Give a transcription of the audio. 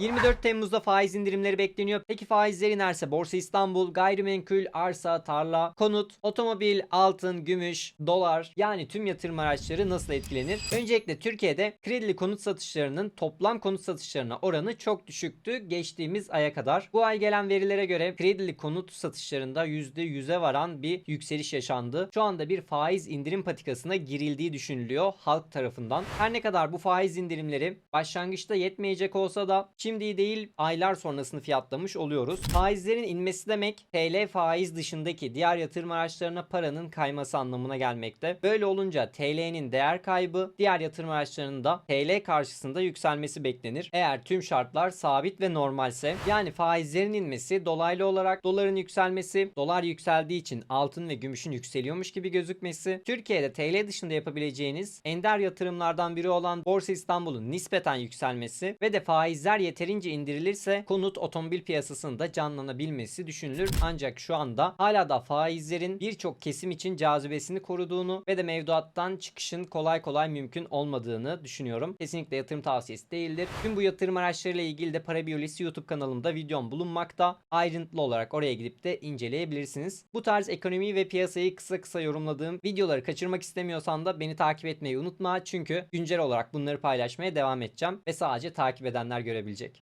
24 Temmuz'da faiz indirimleri bekleniyor. Peki faizler inerse Borsa İstanbul, gayrimenkul, arsa, tarla, konut, otomobil, altın, gümüş, dolar yani tüm yatırım araçları nasıl etkilenir? Öncelikle Türkiye'de kredili konut satışlarının toplam konut satışlarına oranı çok düşüktü geçtiğimiz aya kadar. Bu ay gelen verilere göre kredili konut satışlarında %100'e varan bir yükseliş yaşandı. Şu anda bir faiz indirim patikasına girildiği düşünülüyor halk tarafından. Her ne kadar bu faiz indirimleri başlangıçta yetmeyecek olsa da şimdi değil aylar sonrasını fiyatlamış oluyoruz. Faizlerin inmesi demek TL faiz dışındaki diğer yatırım araçlarına paranın kayması anlamına gelmekte. Böyle olunca TL'nin değer kaybı diğer yatırım araçlarının da TL karşısında yükselmesi beklenir. Eğer tüm şartlar sabit ve normalse yani faizlerin inmesi dolaylı olarak doların yükselmesi, dolar yükseldiği için altın ve gümüşün yükseliyormuş gibi gözükmesi, Türkiye'de TL dışında yapabileceğiniz ender yatırımlardan biri olan Borsa İstanbul'un nispeten yükselmesi ve de faizler yeterince indirilirse konut otomobil piyasasının da canlanabilmesi düşünülür. Ancak şu anda hala da faizlerin birçok kesim için cazibesini koruduğunu ve de mevduattan çıkışın kolay kolay mümkün olmadığını düşünüyorum. Kesinlikle yatırım tavsiyesi değildir. Tüm bu yatırım araçlarıyla ilgili de Para Biyolojisi YouTube kanalımda videom bulunmakta. Ayrıntılı olarak oraya gidip de inceleyebilirsiniz. Bu tarz ekonomi ve piyasayı kısa kısa yorumladığım videoları kaçırmak istemiyorsan da beni takip etmeyi unutma. Çünkü güncel olarak bunları paylaşmaya devam edeceğim ve sadece takip edenler görebilecek.